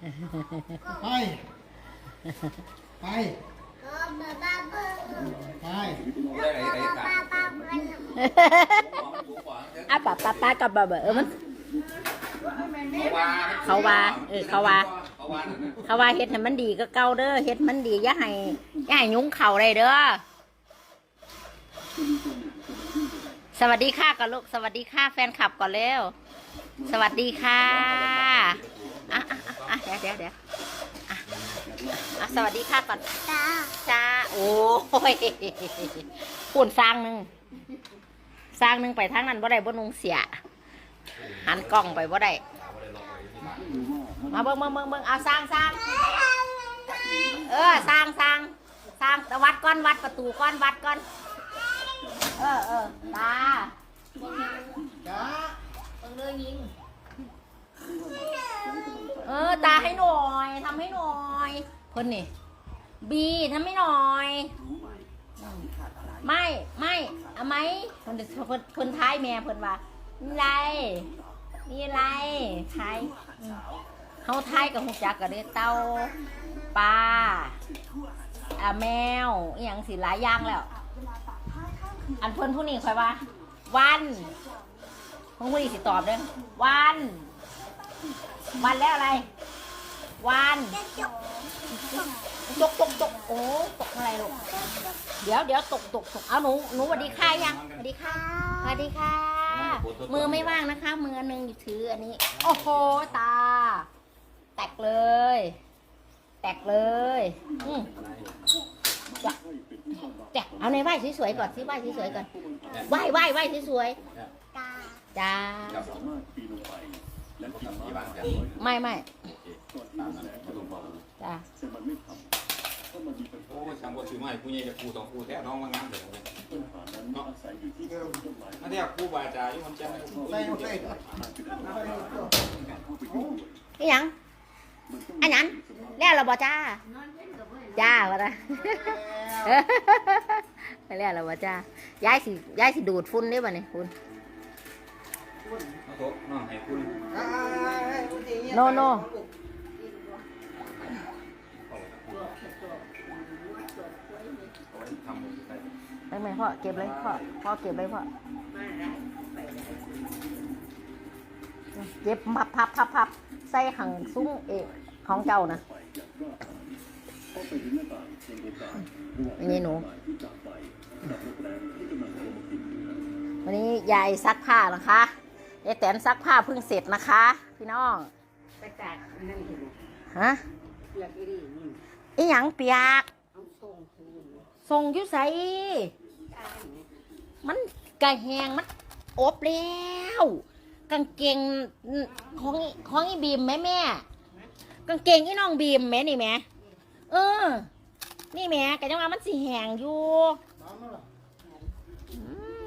ไป ไป ไปอะป้าป้าป้ากับบ่าเบอเออมัน เขาว่าเออเขาว่า เขาว่าเขาว่าเฮ็ดให้มันดีก็เก่าเด้อเฮ็ดมันดีอย่าให้อย่าให้ยุงเข่าได้เด้อสวัสดีค่ะก่อนลูกสวัสดีค่ะแฟนคลับก่อนเร็วสวัสดีค่ะอะ อะอะอะเดี๋ยวเดี๋ยวเดี๋ยวอะอะสวัสดีค่ะก่อนจ้าโอ้ยปุ่นสร้างหนึ่งสร้างหนึ่งไปทางนั้นบ่ได้บ่นุงเสียหันกล้องไปบ่ได้มาเบิ่งเบิ่งเบิ่งเบิ่งเอาสร้างสร้างเออสร้างสร้างสร้างแต่วัดก้อนวัดประตูก้อนวัดก้อน เออเออตาจ้าเอ อ ตาให้หน่อยทำให้หน่อยเพิ่นนี่บีทำให้หน่อยไม่ไม่เอาไหมเพิ่นเพิ่นเพิ่นท้ายแม่เพิ่นว่ามีอะไรมีอะไรท้ายอืมเขาท้ายกับหุกจักกับเด้เต้าปลาอ่าแมวอหย่างสิหลายอย่างแล้ว อันเพิ่นผู้นี้คอยว่า วันเพิ่นผู้นี้สิตอบเด้อวัน วันแล้วอะไร วันตกตกตกโอ้ตกอะไรลูกเดี๋ยวเดี๋ยวตกตกตกเอาหนูหนูสวัสดีค่ะยังสวัสดีค่ะสวัสดีค่ะ มือไม่ว่างนะคะ มือนหนึงถืออันนี้ โอ้โหตา แตกเลย แตกเลยอืมจ้ะจ้ะเอาในไหว้สวยๆก่อนสิไหว้สวยๆก่อนไหว้ไหว้ไหว้สวยๆจ้า ที่บานกันไม่ไม่ตามนั้นไม่ต้องบอกจ้าโอ้ช่างบ่ซื้อมาให้ผู้ใหญ่จะปูสองปูแท้น้องมางามเด้อเนาะมาเรียกครูบาอาจารย์อยู่มันแจ้งใส่ใส่อีหยังอันนั้นแล้วเราบอจ้าจ้าวะนะแล้วเราบอจ้าย้ายสิย้ายสิดูดฝุ่นได้ป่ะเนี่ยฝุ่นโตน้องให้คุณ โนโนทำได้ไม่ไม่พ่อเก็บเลยพ่อพ่อเก็บเลยพ่อเก็บพับพับพับพับใส่หังซุ้งเอกของเจ้านะนี่หนูวันนี้ยายซักผ้านะคะยายแตนซักผ้าเพิ่งเสร็จนะคะ พี่น้อง ไปตากนั่นเห็นฮะเปียกอีดีนี่อีหยังเปียกเอาส่งคืนส่งอยุใสตายเนี่มันกระแหงมันอบแล้วกางเกงของของอีบีมแม่แม่กางเกงอีน้องบีมแม่นี่แม่เออ นี่แม่กะจังว่ามันสิแหงอยู่อื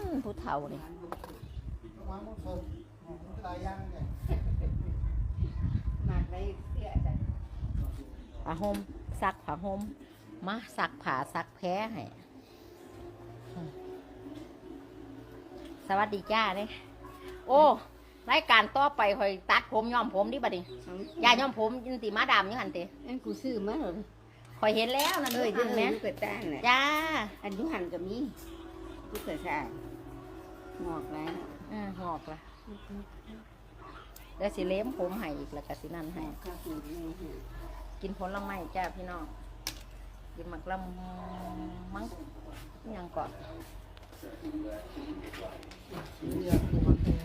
มผู้เฒ่านี่วางมันส่งมันหลายอย่างเนี่ย หนักเลยเสียใจ ผ้าห่มซักผ้าห่มมาซักผ้าซักแพ้ให้อืมสวัสดีจ้าเนี่ยโอ้รายการต่อไปคอยตัดผมย้อมผมดิบัดนี้ยาย้อมผมยินติมาดามยังหันเตอันกูซื้อมาเหรอคอยเห็นแล้วนั่นเอ้ยเอ้ยเดี๋ดึยวงแม่แม่เกิดต้านน่ะจ้า อันยุหันก็มีกูเกิดชางงอกแล้วอ่าหอกละ แล้วสิเล้มผมให้อีกแล้วก็สินั่นให้ข้าวหูนี่ฮะกินผลไม้จ้าพี่น้องกินหมักลำมั้งอิหยังก่อนเรียกมันเป็น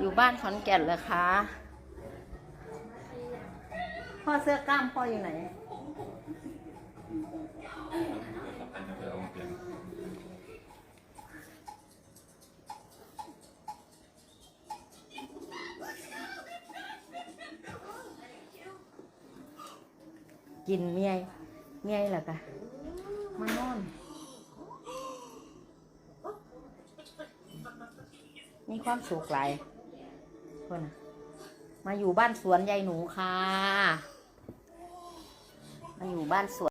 อยู่บ้านขอนแก่นเลยคะพ่อเสื้อกล้ามพ่ออยู่ไหน กินเมียเมียแหละกะมานอน มีความสุขหลายคนน่ะมาอยู่บ้านสวนยายหนูค่ะ มาอยู่บ้านสวน